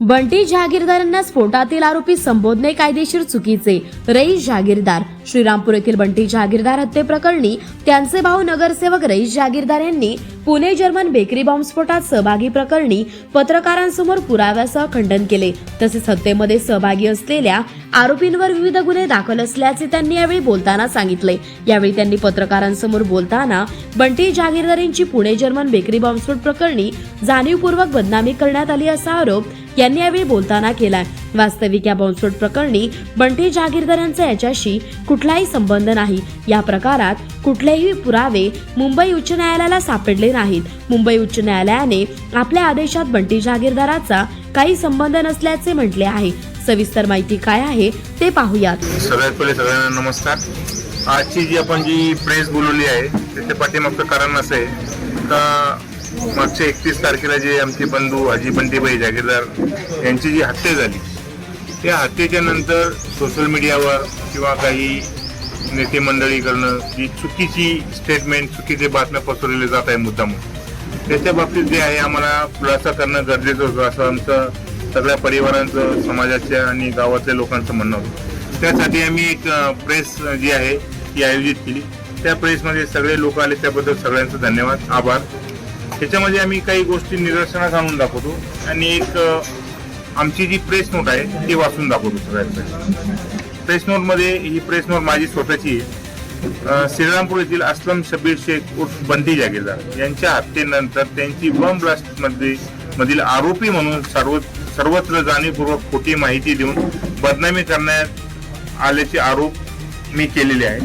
बंटी जहागीरदारांना स्फोटातील आरोपी संबोधणे कायदेशीर चुकीचे. रईस जहागीरदार श्रीरामपूर येथील बंटी जहागीरदार हत्येप्रकरणी त्यांचे भाऊ नगरसेवक रईस जहागीरदार यांनी पुणे जर्मन बेकरी बॉम्बस्फोटात सहभागी प्रकरणी पत्रकारांसमोर पुराव्यासह खंडन केले. तसेच हत्येमध्ये सहभागी असलेल्या आरोपींवर विविध गुन्हे दाखल असल्याचे त्यांनी यावेळी बोलताना सांगितले. यावेळी त्यांनी पत्रकारांसमोर बोलताना बंटी जहागीरदार यांची पुणे जर्मन बेकरी बॉम्बस्फोट प्रकरणी जाणीवपूर्वक बदनामी करण्यात आली असा आरोप यांनी यावेळी बोलताना केलाय. वास्तविक या बॉम्बस्फोट प्रकरणी बंटी जहागीरदार यांचा याच्याशी कुठलाही संबंध नाही. या प्रकारात कुठलेही पुरावे मुंबई उच्च न्यायालयाला सापडले नाहीत. मुंबई उच्च न्यायालयाने आपल्या आदेशात बंटी जहागीरदाराचा काही संबंध नसल्याचे म्हटले आहे. सविस्तर माहिती काय आहे ते पाहूयात. सगळ्यात पहिले सगळ्यांना नमस्कार. आजची जी आपण जी प्रेस बोलवली आहे त्याच्या पाठीमागचं कारण असे का मागच्या एकतीस तारखेला जे आमचे बंधू हाजी बंटीबाई जागीरदार यांची जी हत्या झाली त्या हत्येच्या नंतर सोशल मीडियावर किंवा काही नेते करणं जी चुकीची स्टेटमेंट चुकीचे बातम्या पसरवले जात आहे मुद्दाम त्याच्या बाबतीत जे आहे आम्हाला खुलासा करणं गरजेचं होतं असं आमचं सगळ्या परिवारांचं समाजाच्या आणि गावातल्या लोकांचं म्हणणं होतं. त्यासाठी आम्ही एक प्रेस जी आहे ती आयोजित केली. त्या प्रेसमध्ये सगळे लोक आले त्याबद्दल सगळ्यांचं धन्यवाद आभार. त्याच्यामध्ये आम्ही काही गोष्टी निदर्शनास आणून दाखवतो. आणि एक आमची जी प्रेस नोट आहे ती वाचून दाखवतो सगळ्यांसाठी प्रेस नोटमध्ये ही प्रेस नोट माझी स्वतःची आहे. श्रीरामपूर येथील असलम शबीर शेख उर्फ बंदी जागीरदार यांच्या हत्येनंतर त्यांची बॉम्ब ब्लास्टमध्ये मधील आरोपी म्हणून सर्व सर्वत्र जाणीवपूर्वक खोटी माहिती देऊन बदनामी करण्यात आल्याचे आरोप मी केलेले आहे.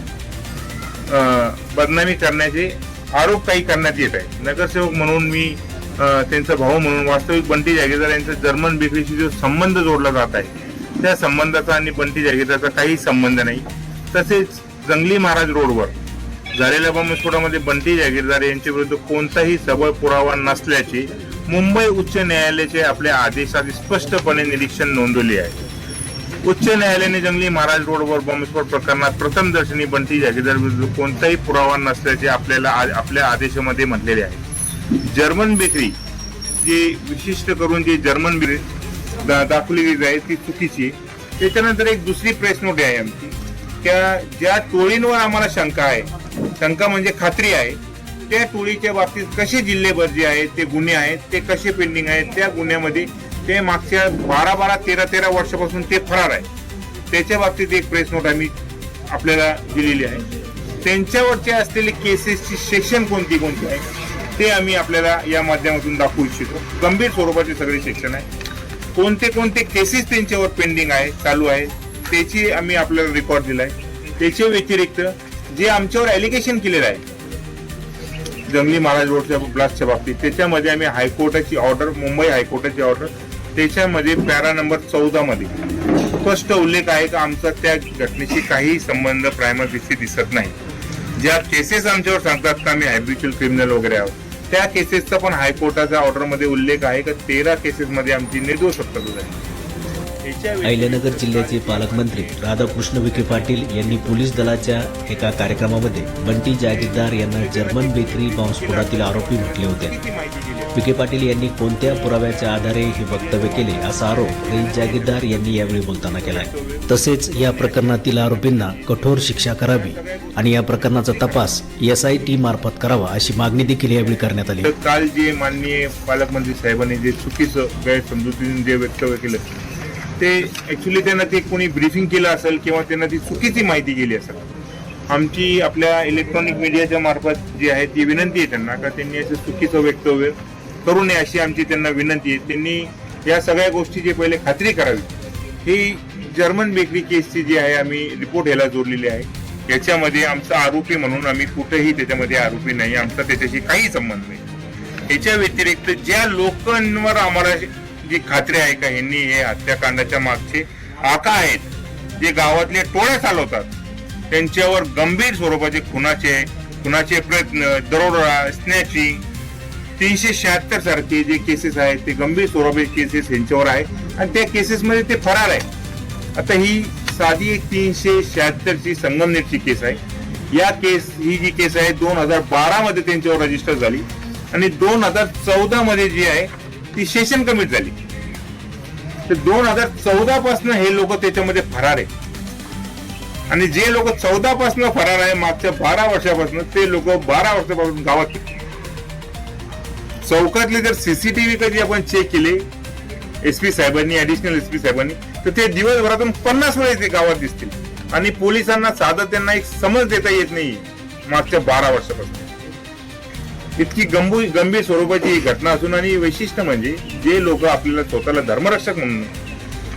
बदनामी करण्याचे आरोप काही करण्यात येत आहे. नगरसेवक म्हणून मी त्यांचा भाऊ म्हणून वास्तविक बंटी जागीरदार यांचा जर्मन बेकरीशी जो संबंध जोडला जात आहे त्या संबंधाचा आणि बंटी जागेदारचा काही संबंध नाही. तसेच जंगली महाराज रोडवर झालेल्या बॉम्बस्फोटामध्ये बंटी जागीरदार यांच्या विरुद्ध कोणताही सबळ पुरावा नसल्याचे मुंबई उच्च न्यायालयाचे आपल्या आदेशात स्पष्टपणे निरीक्षण नोंदवले आहे. उच्च न्यायालयाने जंगली महाराज रोडवर बॉम्बस्फोट प्रकरणात प्रथम दर्शनी बंटी जागीरदार विरुद्ध कोणताही पुरावा नसल्याचे आपल्याला आ- आपल्या आदेशामध्ये म्हटलेले आहे. जर्मन बेकरी जे विशिष्ट करून जे जर्मन बेकरी दा- दाखवली गेली आहे ती चुकीची त्याच्यानंतर एक दुसरी प्रेस नोट आहे आमची. त्या ज्या टोळींवर आम्हाला शंका आहे शंका म्हणजे खात्री आहे त्या टोळीच्या बाबतीत कसे जिल्हेभर जे आहेत ते गुन्हे आहेत ते कसे पेंडिंग आहेत त्या गुन्ह्यामध्ये ते मागच्या बारा बारा तेरा तेरा वर्षापासून ते फरार आहे. त्याच्या बाबतीत एक प्रेस नोट आम्ही आपल्याला दिलेली आहे. त्यांच्यावरचे असलेले केसेसची सेक्शन कोणती कोणती आहे ते आम्ही आपल्याला या माध्यमातून दाखवू इच्छितो. गंभीर स्वरूपाचे सगळे सेक्शन आहे. कोणते कोणते केसेस त्यांच्यावर पेंडिंग आहे चालू आहे त्याची आम्ही आपल्याला रेकॉर्ड दिलाय. त्याच्या व्यतिरिक्त जे आमच्यावर ॲलिगेशन केलेलं आहे जंगली महाराज रोडच्या ब्लास्टच्या बाबतीत त्याच्यामध्ये आम्ही हायकोर्टाची ऑर्डर मुंबई हायकोर्टाची ऑर्डर त्याच्यामध्ये पॅरा नंबर चौदा मध्ये स्पष्ट उल्लेख आहे का? आमचा त्या घटनेशी काही संबंध प्रायमरी दिसत नाही. ज्या केसेस आमच्यावर सांगतात का आम्ही हॅबिच्युअल क्रिमिनल वगैरे आहोत. त्या केसेसचा पण हायकोर्टाच्या ऑर्डरमध्ये उल्लेख आहे का? तेरा केसेसमध्ये आमची निर्दोष हत्या आहे. अहिल्यानगर जिल्ह्याचे पालकमंत्री राधाकृष्ण विखे पाटील यांनी पोलीस दलाच्या एका कार्यक्रमामध्ये बंटी जागीरदार यांना जर्मन बेकरी बॉम्बस्फोटातील आरोपी म्हटले होते? विखे पाटील यांनी कोणत्या पुराव्याच्या आधारे हे वक्तव्य केले असा आरोप रईस जागीरदार यांनी यावेळी बोलताना केलाय. तसेच या प्रकरणातील आरोपींना कठोर शिक्षा करावी आणि या प्रकरणाचा तपास एस आय टी मार्फत करावा अशी मागणी देखील यावेळी करण्यात आली. काल जे माननीय पालकमंत्री साहेबांनी जे चुकीचं गैरसमजुतीने जे वक्तव्य केलं ते ॲक्च्युली त्यांना ते कोणी ब्रीफिंग केलं असेल किंवा त्यांना ती चुकीची माहिती गेली असेल. आमची आपल्या इलेक्ट्रॉनिक मीडियाच्या मार्फत जी आहे ती विनंती आहे त्यांना का त्यांनी असं चुकीचं वक्तव्य करू नये अशी आमची त्यांना विनंती आहे. त्यांनी या सगळ्या गोष्टीची पहिले खात्री करावी. ही जर्मन बेकरी केसची जी आहे आम्ही रिपोर्ट ह्याला जोडलेली आहे. याच्यामध्ये आमचा आरोपी म्हणून आम्ही कुठेही त्याच्यामध्ये आरोपी नाही. आमचा त्याच्याशी काही संबंध नाही. याच्या व्यतिरिक्त ज्या लोकांवर आम्हाला जी खात्री आहे का ह्यांनी हे हत्याकांडाच्या मागचे आका आहेत जे गावातले टोळ्या चालवतात त्यांच्यावर गंभीर स्वरूपाचे खुनाचे खुनाचे प्रयत्न दरोडा स्नॅचिंग तीनशे शहात्तर सारखे जे केसेस आहेत ते गंभीर स्वरूपाचे केसेस यांच्यावर आहे. आणि त्या केसेसमध्ये ते फरार आहे आता ही साधी एक तीनशे शहात्तरची संगमनेरची केस आहे. या केस ही जी केस आहे दोन हजार बारा मध्ये त्यांच्यावर रजिस्टर झाली. आणि दोन हजार चौदा मध्ये जी आहे ती सेशन कमिट झाली. तर दोन हजार चौदा पासून हे लोक त्याच्यामध्ये फरार आहे आणि जे लोक चौदा पासून फरार आहे मागच्या बारा वर्षापासून ते लोक बारा वर्षापासून गावात चौकातले जर सीसीटीव्ही कधी आपण चेक केले एस पी साहेबांनी ऍडिशनल एस पी साहेबांनी तर ते दिवसभरातून पन्नास वेळेस ते गावात दिसतील. आणि पोलिसांना साधं त्यांना एक समज देता येत नाही मागच्या बारा वर्षापासून. इतकी गंभीर गंभीर स्वरूपाची ही घटना असून आणि वैशिष्ट्य म्हणजे जे लोक आपल्याला स्वतःला धर्मरक्षक म्हणून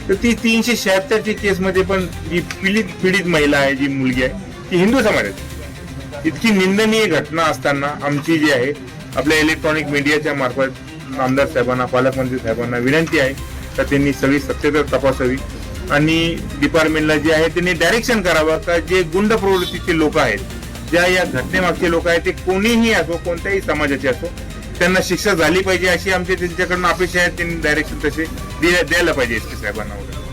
तर ती तीनशे शहात्तरची केसमध्ये पण जी पीडित पीडित महिला आहे जी मुलगी आहे ती हिंदू समाजाची इतकी निंदनीय घटना असताना आमची जी आहे आपल्या इलेक्ट्रॉनिक मीडियाच्या मार्फत आमदार साहेबांना पालकमंत्री साहेबांना विनंती आहे तर त्यांनी सगळी सत्यता तपासावी आणि डिपार्टमेंटला जे आहे त्यांनी डायरेक्शन करावं का जे गुंड प्रवृत्तीचे लोक आहेत ज्या या घटनेमागचे लोक आहेत ते कोणीही असो कोणत्याही समाजाचे असो त्यांना शिक्षा झाली पाहिजे अशी आमची त्यांच्याकडून अपेक्षा आहे त्यांनी डायरेक्शन तसे द्यायला पाहिजे एस पी साहेबांना वगैरे.